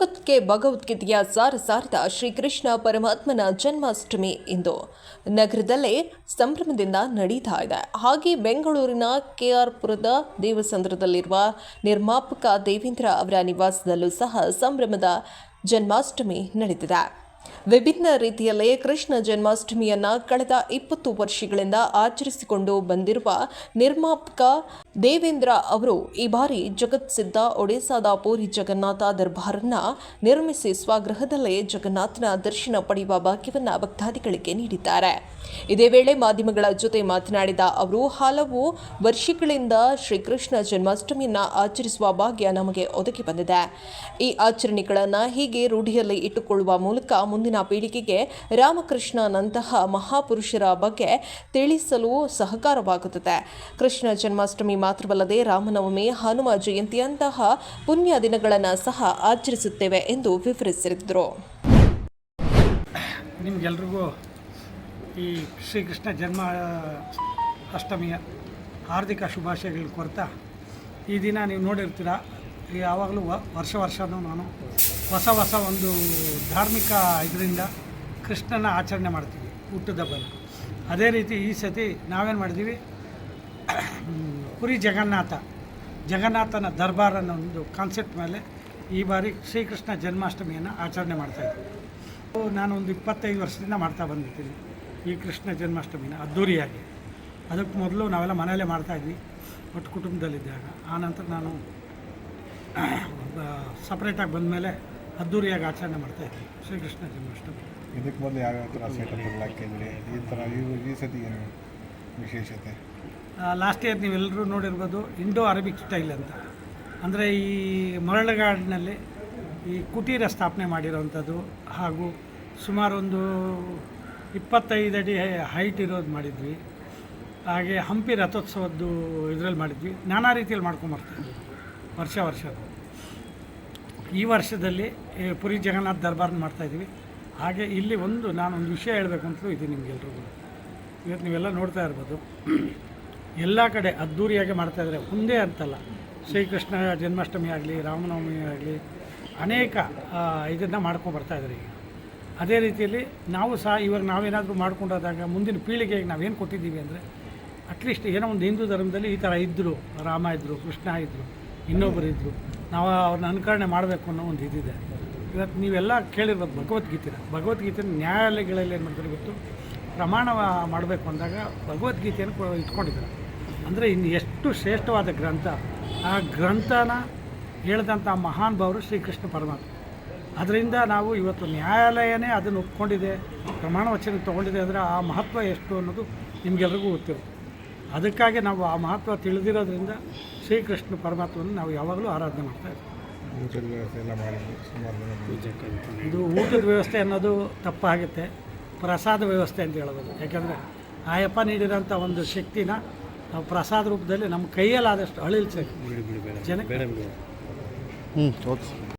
ಕುತ್ಕೆ ಭಗವದ್ಗೀತೆಯ ಸಾರ ಸಾರದ ಶ್ರೀಕೃಷ್ಣ ಪರಮಾತ್ಮನ ಜನ್ಮಾಷ್ಟಮಿ ಇಂದು. ನಗರದಲ್ಲೇ ಸಂಭ್ರಮದಿಂದ ನಡೀತಾ ಇದೆ. ಹಾಗೆ ಬೆಂಗಳೂರಿನ ಕೆಆರ್ಪುರದ ದೇವಸಂದ್ರದಲ್ಲಿರುವ ನಿರ್ಮಾಪಕ ದೇವೇಂದ್ರ ಅವರ ನಿವಾಸದಲ್ಲೂ ಸಹ ಸಂಭ್ರಮದ ಜನ್ಮಾಷ್ಟಮಿ ನಡೆದಿದೆ ವಿಭಿನ್ನ ರೀತಿಯಲ್ಲೇ ಕೃಷ್ಣ ಜನ್ಮಾಷ್ಟಮಿಯನ್ನ ಕಳೆದ ಇಪ್ಪತ್ತು ವರ್ಷಗಳಿಂದ ಆಚರಿಸಿಕೊಂಡು ಬಂದಿರುವ ನಿರ್ಮಾಪಕ ದೇವೇಂದ್ರ ಅವರು ಈ ಬಾರಿ ಜಗತ್ಸಿದ್ಧ ಒಡಿಸಾದ ಪೂರಿ ಜಗನ್ನಾಥ ದರ್ಬಾರನ್ನ ನಿರ್ಮಿಸಿ ಸ್ವಗೃಹದಲ್ಲೇ ಜಗನ್ನಾಥನ ದರ್ಶನ ಪಡೆಯುವ ಭಾಗ್ಯವನ್ನ ಭಕ್ತಾದಿಗಳಿಗೆ ನೀಡಿದ್ದಾರೆ. ಇದೇ ವೇಳೆ ಮಾಧ್ಯಮಗಳ ಜೊತೆ ಮಾತನಾಡಿದ ಅವರು, ಹಲವು ವರ್ಷಗಳಿಂದ ಶ್ರೀಕೃಷ್ಣ ಜನ್ಮಾಷ್ಟಮಿಯನ್ನ ಆಚರಿಸುವ ಭಾಗ್ಯ ನಮಗೆ ಒದಗಿ ಬಂದಿದೆ. ಈ ಆಚರಣೆಗಳನ್ನು ಹೀಗೆ ರೂಢಿಯಲ್ಲಿ ಇಟ್ಟುಕೊಳ್ಳುವ ಮೂಲಕ ಮುಂದಿನ ಪೀಳಿಗೆಗೆ ರಾಮಕೃಷ್ಣನಂತಹ ಮಹಾಪುರುಷರ ಬಗ್ಗೆ ತಿಳಿಸಲು ಸಹಕಾರವಾಗುತ್ತದೆ. ಕೃಷ್ಣ ಜನ್ಮಾಷ್ಟಮಿ ಮಾತ್ರವಲ್ಲದೆ ರಾಮನವಮಿ, ಹನುಮ ಜಯಂತಿಯಂತಹ ಪುಣ್ಯ ದಿನಗಳನ್ನು ಸಹ ಆಚರಿಸುತ್ತೇವೆ ಎಂದು ವಿವರಿಸಿದರು. ನಿಮಗೆಲ್ರಿಗೂ ಈ ಶ್ರೀಕೃಷ್ಣ ಜನ್ಮ ಅಷ್ಟಮಿಯ ಹಾರ್ದಿಕ ಶುಭಾಶಯಗಳು ಕೊಡ್ತಾ ಈ ದಿನ ನೀವು ನೋಡಿರ್ತೀರ ಯಾವಾಗಲೂ ವರ್ಷ ವರ್ಷನೂ ನಾನು ಹೊಸ ಹೊಸ ಒಂದು ಧಾರ್ಮಿಕ ಇದರಿಂದ ಕೃಷ್ಣನ ಆಚರಣೆ ಮಾಡ್ತೀವಿ ಹುಟ್ಟುದಬ್ಬನ ಅದೇ ರೀತಿ ಈ ಸತಿ ನಾವೇನು ಮಾಡಿದ್ದೀವಿ ಪುರಿ ಜಗನ್ನಾಥ. ಜಗನ್ನಾಥನ ದರ್ಬಾರ್ ಅನ್ನೋ ಒಂದು ಕಾನ್ಸೆಪ್ಟ್ ಮೇಲೆ ಈ ಬಾರಿ ಶ್ರೀಕೃಷ್ಣ ಜನ್ಮಾಷ್ಟಮಿಯನ್ನು ಆಚರಣೆ ಮಾಡ್ತಾಯಿದ್ವಿ ನಾನು ಒಂದು ಇಪ್ಪತ್ತೈದು ವರ್ಷದಿಂದ ಮಾಡ್ತಾ ಬಂದಿದ್ದೀನಿ ಈ ಕೃಷ್ಣ ಜನ್ಮಾಷ್ಟಮಿನ ಅದ್ದೂರಿಯಾಗಿ. ಅದಕ್ಕೆ ಮೊದಲು ನಾವೆಲ್ಲ ಮನೆಯಲ್ಲೇ ಮಾಡ್ತಾಯಿದ್ವಿ ಒಟ್ಟು ಕುಟುಂಬದಲ್ಲಿದ್ದಾಗ. ಆನಂತರ ನಾನು ಸಪ್ರೇಟಾಗಿ ಬಂದಮೇಲೆ ಅದ್ದೂರಿಯಾಗಿ ಆಚರಣೆ ಮಾಡ್ತಾಯಿದ್ವಿ ಶ್ರೀಕೃಷ್ಣ ಜನ್ಮಾಷ್ಟಮಿ. ಇದಕ್ಕೆ ಮೊದಲು ಯಾವ್ಯಾವ ಥರ ಸೆಟಪ್ ಈ ಥರ ಈ ಸತಿ ವಿಶೇಷತೆ? ಲಾಸ್ಟ್ ಇಯರ್ ನೀವೆಲ್ಲರೂ ನೋಡಿರ್ಬೋದು ಇಂಡೋ ಅರೇಬಿಕ್ ಸ್ಟೈಲ್ ಅಂತ. ಅಂದರೆ ಈ ಮರಳುಗಾಡಿನಲ್ಲಿ ಈ ಕುಟೀರ ಸ್ಥಾಪನೆ ಮಾಡಿರೋವಂಥದ್ದು ಹಾಗೂ ಸುಮಾರು ಒಂದು ಇಪ್ಪತ್ತೈದು ಅಡಿ ಹೈಟ್ ಇರೋದು ಮಾಡಿದ್ವಿ. ಹಾಗೆ ಹಂಪಿ ರಥೋತ್ಸವದ್ದು ಇದರಲ್ಲಿ ಮಾಡಿದ್ವಿ. ನಾನಾ ರೀತಿಯಲ್ಲಿ ಮಾಡ್ಕೊಂಬರ್ತೀವಿ ವರ್ಷ ವರ್ಷ. ಈ ವರ್ಷದಲ್ಲಿ ಪುರಿ ಜಗನ್ನಾಥ ದರ್ಬಾರ್ನ ಮಾಡ್ತಾಯಿದ್ವಿ ಹಾಗೆ ಇಲ್ಲಿ ಒಂದು ನಾನು ಒಂದು ವಿಷಯ ಹೇಳಬೇಕು ಅಂತಲೂ ಇದೆ ನಿಮಗೆಲ್ರಿಗೂ. ಇವತ್ತು ನೀವೆಲ್ಲ ನೋಡ್ತಾ ಇರ್ಬೋದು. ಎಲ್ಲ ಕಡೆ ಅದ್ಧೂರಿಯಾಗಿ ಮಾಡ್ತಾಯಿದ್ದಾರೆ ಒಂದೇ ಅಂತಲ್ಲ. ಶ್ರೀಕೃಷ್ಣ ಜನ್ಮಾಷ್ಟಮಿ ಆಗಲಿ, ರಾಮನವಮಿ ಆಗಲಿ, ಅನೇಕ ಇದನ್ನು ಮಾಡ್ಕೊಂಡು ಬರ್ತಾಯಿದ್ದಾರೆ ಈಗ. ಅದೇ ರೀತಿಯಲ್ಲಿ ನಾವು ಸಹ ಇವಾಗ ನಾವೇನಾದರೂ ಮಾಡ್ಕೊಂಡಾದಾಗ ಮುಂದಿನ ಪೀಳಿಗೆಗೆ ನಾವೇನು ಕೊಟ್ಟಿದ್ದೀವಿ ಅಂದರೆ ಅಟ್ಲೀಸ್ಟ್ ಏನೋ ಒಂದು ಹಿಂದೂ ಧರ್ಮದಲ್ಲಿ ಈ ಥರ ಇದ್ದರು ರಾಮ ಇದ್ದರು ಕೃಷ್ಣ ಇದ್ದರು ಇನ್ನೊಬ್ಬರು ಇದ್ದರು ನಾವು ಅವ್ರನ್ನ ಅನುಕರಣೆ ಮಾಡಬೇಕು ಅನ್ನೋ ಒಂದು ಇದಿದೆ. ಇವತ್ತು ನೀವೆಲ್ಲ ಕೇಳಿರ್ಬೋದು ಭಗವದ್ಗೀತೆನ. ಭಗವದ್ಗೀತೆ ನ್ಯಾಯಾಲಯಗಳಲ್ಲಿ ಏನು ಮಾಡ್ತಾರೆ ಗೊತ್ತು? ಪ್ರಮಾಣ ಮಾಡಬೇಕು ಅಂದಾಗ ಭಗವದ್ಗೀತೆಯನ್ನು ಇಟ್ಕೊಂಡಿದ್ದಾರೆ. ಅಂದರೆ ಇನ್ನು ಎಷ್ಟು ಶ್ರೇಷ್ಠವಾದ ಗ್ರಂಥ ಆ ಗ್ರಂಥನ ಹೇಳಿದಂಥ ಮಹಾನ್ ಭಾವರು ಶ್ರೀಕೃಷ್ಣ ಪರಮಾತ್ಮ. ಅದರಿಂದ ನಾವು ಇವತ್ತು ನ್ಯಾಯಾಲಯನೇ ಅದನ್ನು ಒಪ್ಕೊಂಡಿದೆ ಪ್ರಮಾಣ ವಚನ ತೊಗೊಂಡಿದೆ ಅಂದರೆ ಆ ಮಹತ್ವ ಎಷ್ಟು ಅನ್ನೋದು ನಿಮಗೆಲ್ರಿಗೂ ಗೊತ್ತಿರುತ್ತೆ. ಅದಕ್ಕಾಗಿ ನಾವು ಆ ಮಹತ್ವ ತಿಳಿದಿರೋದ್ರಿಂದ ಶ್ರೀಕೃಷ್ಣ ಪರಮಾತ್ಮನ ನಾವು ಯಾವಾಗಲೂ ಆರಾಧನೆ ಮಾಡ್ತಾ ಇರ್ತೀವಿ. ಊಟದ ವ್ಯವಸ್ಥೆ ಎಲ್ಲ ಮಾಡಿ ಸುಮಾರು ಜನ ಇದು ಊಟದ ವ್ಯವಸ್ಥೆ ಅನ್ನೋದು ತಪ್ಪಾಗುತ್ತೆ ಪ್ರಸಾದ ವ್ಯವಸ್ಥೆ ಅಂತ ಹೇಳ್ಬೋದು ಯಾಕೆಂದರೆ ಆಯಪ್ಪ ನೀಡಿರೋಂಥ ಒಂದು ಶಕ್ತಿನ ನಾವು ಪ್ರಸಾದ ರೂಪದಲ್ಲಿ ನಮ್ಮ ಕೈಯಲ್ಲಾದಷ್ಟು ಬೇಡ ಜನಕ್ಕೆ ಹ್ಞೂ ಓಕೆ.